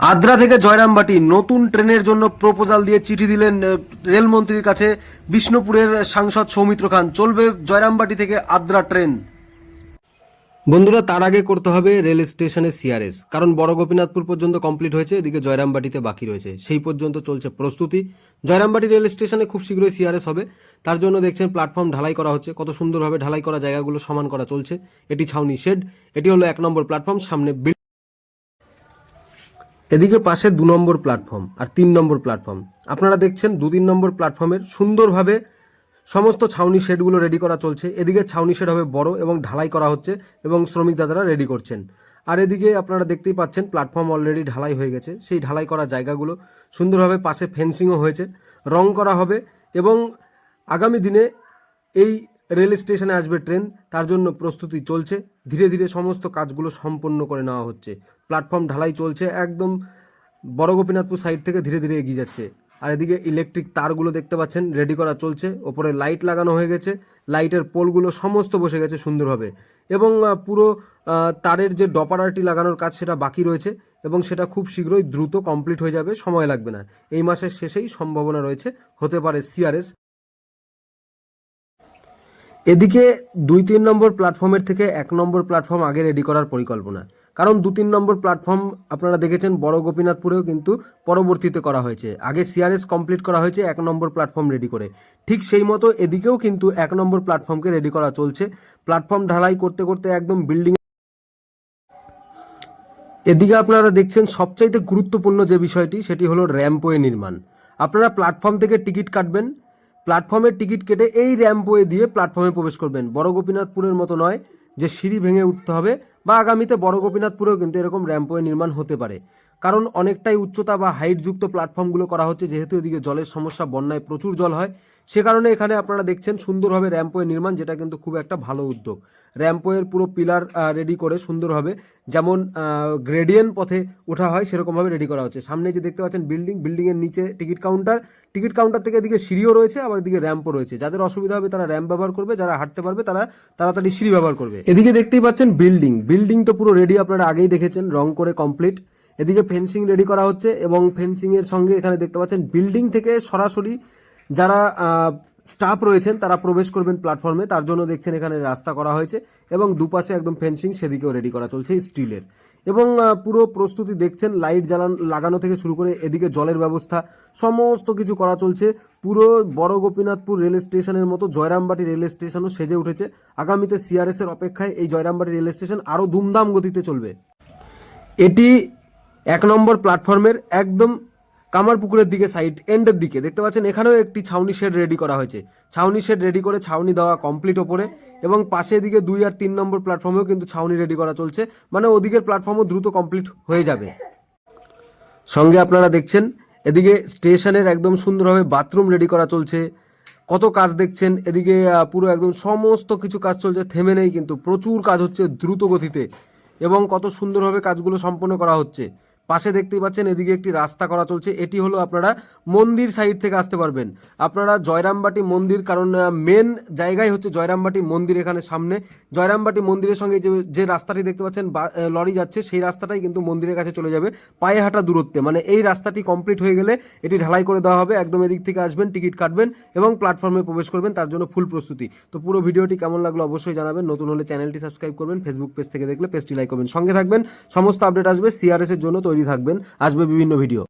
আদ্রা থেকে জয়রামবাটি নতুন ট্রেনের জন্য প্রপোজাল দিয়ে চিঠি দিলেন রেলমন্ত্রীর কাছে বিষ্ণুপুরের সাংসদ সৌমিত্র খান। চলবে জয়রামবাটি থেকে আদ্রা ট্রেন। বন্ধুরা, তার আগে করতে হবে রেল স্টেশনে সিআরএস, কারণ বড় গোপীনাথপুর পর্যন্ত কমপ্লিট হয়েছে, এদিকে জয়রামবাটিতে বাকি রয়েছে। সেই পর্যন্ত চলছে প্রস্তুতি। জয়রামবাটি রেল স্টেশনে খুব শীঘ্রই সিআরএস হবে। তার জন্য দেখছেন প্ল্যাটফর্ম ঢালাই করা হচ্ছে। কত সুন্দরভাবে ঢালাই করা জায়গাগুলো সমান করা চলছে। এটি ছাউনি শেড, এটি হলো এক নম্বর প্ল্যাটফর্ম, সামনে এদিকে পাশে দু নম্বর প্ল্যাটফর্ম আর তিন নম্বর প্ল্যাটফর্ম আপনারা দেখছেন দু তিন নম্বর প্ল্যাটফর্মের সুন্দরভাবে সমস্ত ছাউনি শেডগুলো রেডি করা চলছে। এদিকে ছাউনি শেড হবে বড় এবং ঢালাই করা হচ্ছে এবং শ্রমিক দাদারা রেডি করছেন। আর এদিকে আপনারা দেখতেই পাচ্ছেন প্ল্যাটফর্ম অলরেডি ঢালাই হয়ে গেছে। সেই ঢালাই করা জায়গাগুলো সুন্দরভাবে পাশে ফেন্সিংও হয়েছে। রং করা হবে এবং আগামী দিনে এই রেল স্টেশনে আসবে ট্রেন, তার জন্য প্রস্তুতি চলছে। ধীরে ধীরে সমস্ত কাজগুলো সম্পন্ন করে নেওয়া হচ্ছে। প্ল্যাটফর্ম ঢালাই চলছে, একদম বড় গোপীনাথপুর সাইড থেকে ধীরে ধীরে এগিয়ে যাচ্ছে। আর এদিকে ইলেকট্রিক তারগুলো দেখতে পাচ্ছেন, রেডি করা চলছে। ওপরে লাইট লাগানো হয়ে গেছে, লাইটের পোলগুলো সমস্ত বসে গেছে সুন্দরভাবে। এবং পুরো তারের যে ডপারারটি লাগানোর কাজ সেটা বাকি রয়েছে এবং সেটা খুব শীঘ্রই দ্রুত কমপ্লিট হয়ে যাবে, সময় লাগবে না। এই মাসের শেষেই সম্ভাবনা রয়েছে, হতে পারে সিআরএস। এদিকে দুই তিন নম্বর প্ল্যাটফর্মের থেকে এক নম্বর প্ল্যাটফর্ম আগে রেডি করার পরিকল্পনা। কারণ দু তিন নম্বর প্ল্যাটফর্ম আপনারা দেখেছেন বড় গোপীনাথপুরেও কিন্তু পরবর্তীতে করা হয়েছে। আগে সিআরএস কমপ্লিট করা হয়েছে, এক নম্বর প্ল্যাটফর্ম রেডি করে। ঠিক সেই মতো এদিকেও কিন্তু এক নম্বর প্ল্যাটফর্মকে রেডি করা চলছে। প্ল্যাটফর্ম ঢালাই করতে করতে একদম বিল্ডিং এদিকে আপনারা দেখছেন সবচাইতে গুরুত্বপূর্ণ যে বিষয়টি, সেটি হলো র্যাম্পওয়ে নির্মাণ। আপনারা প্ল্যাটফর্ম থেকে টিকিট কাটবেন প্ল্যাটফর্মের টিকিট কেটে এই র্যাম্পওয়ে দিয়ে প্ল্যাটফর্মে প্রবেশ করবেন। বড় গোপীনাথপুরের মতো নয় যে সিঁড়ি ভেঙে উঠতে হবে, বা আগামীতে বড় গোপীনাথপুরেও কিন্তু এরকম র্যাম্পওয়ে নির্মাণ হতে পারে। কারণ অনেকটাই উচ্চতা বা হাইটযুক্ত প্ল্যাটফর্মগুলো করা হচ্ছে, যেহেতু এদিকে জলের সমস্যা, বন্যায় প্রচুর জল হয়। সে কারণে এখানে আপনারা দেখছেন সুন্দরভাবে র্যাম্পওয়ে নির্মাণ, যেটা কিন্তু খুব একটা ভালো উদ্যোগ। র্যাম্পওয়ের পুরো পিলার রেডি করে সুন্দরভাবে, যেমন গ্রেডিয়েন্ট পথে ওঠা হয়, সেরকমভাবে রেডি করা হচ্ছে। সামনে যে দেখতে পাচ্ছেন বিল্ডিং বিল্ডিংয়ের নিচে টিকিট কাউন্টার টিকিট কাউন্টার থেকে এদিকে সিঁড়িও রয়েছে, আবার এদিকে র্যাম্পও রয়েছে। যাদের অসুবিধা হবে তারা র্যাম্প ব্যবহার করবে, যারা হাঁটতে পারবে তারা তাড়াতাড়ি সিঁড়ি ব্যবহার করবে। এদিকে দেখতেই পাচ্ছেন বিল্ডিং বিল্ডিং তো পুরো রেডি আপনারা আগেই দেখেছেন, রং করে কমপ্লিট এদিকে ফেন্সিং রেডি করা হচ্ছে এবং ফেন্সিং এর সঙ্গে এখানে দেখতে পাচ্ছেন বিল্ডিং থেকে সরাসরি যারা স্টাফ রয়েছেন তারা প্রবেশ করবেন প্ল্যাটফর্মে তার জন্য দেখছেন এখানে রাস্তা করা হয়েছে এবং দুপাশে একদম ফেন্সিং সেদিকেও রেডি করা চলছে স্টিলের এবং পুরো প্রস্তুতি দেখছেন লাইট জ্বালান, লাগানো থেকে শুরু করে এদিকে জলের ব্যবস্থা, সমস্ত কিছু করা চলছে। পুরো বড় গোপীনাথপুর রেল স্টেশনের মতো জয়রামবাটি রেল স্টেশনও সেজে উঠেছে। আগামীতে সিআরএস এর অপেক্ষায় এই জয়রামবাটি রেল স্টেশন আরও ধুমধাম গতিতে চলবে। এটি এক নম্বর প্ল্যাটফর্মের একদম কামারপুকুরের দিকে সাইড এন্ডের দিকে। দেখতে পাচ্ছেন, এখানেও একটি ছাউনি শেড রেডি করা হয়েছে। ছাউনি শেড রেডি করে ছাউনি দেওয়া কমপ্লিট ওপরে এবং পাশে এদিকে দুই আর তিন নম্বর প্ল্যাটফর্মেও কিন্তু ছাউনি রেডি করা চলছে। মানে ওদিকের প্ল্যাটফর্মও দ্রুত কমপ্লিট হয়ে যাবে। সঙ্গে আপনারা দেখছেন, এদিকে স্টেশনের একদম সুন্দরভাবে বাথরুম রেডি করা চলছে। কত কাজ দেখছেন, এদিকে পুরো একদম সমস্ত কিছু কাজ চলছে, থেমে নেই কিন্তু প্রচুর কাজ হচ্ছে দ্রুত গতিতে এবং কত সুন্দরভাবে কাজগুলো সম্পন্ন করা হচ্ছে। পাশে দেখতেই পাচ্ছেন, এদিকে একটি রাস্তা করা চলছে। এটি হলো আপনারা মন্দির সাইড থেকে আসতে পারবেন। আপনারা জয়রামবাটি মন্দির, কারণ মেন জায়গায় হচ্ছে জয়রামবাটি মন্দির এখানে সামনে। জয়রামবাটি মন্দিরের সঙ্গে যে যে রাস্তাটি দেখতে পাচ্ছেন লরি যাচ্ছে, সেই রাস্তাটাই কিন্তু মন্দিরের কাছে চলে যাবে পায়ে হাঁটা দূরত্বে। মানে এই রাস্তাটি কমপ্লিট হয়ে গেলে এটি ঢালাই করে দেওয়া হবে। একদম এদিক থেকে আসবেন, টিকিট কাটবেন এবং প্ল্যাটফর্মে প্রবেশ করবেন, তার জন্য ফুল প্রস্তুতি। তো পুরো ভিডিওটি কেমন লাগল অবশ্যই জানাবেন। নতুন হলে চ্যানেলটি সাবস্ক্রাইব করবেন ফেসবুক পেজ থেকে দেখলে পেজটি লাইক করবেন। সঙ্গে থাকবেন, সমস্ত আপডেট আসবে সিআরএস এর জন্য। তৈরি থাকবেন আসবে বিভিন্ন ভিডিও।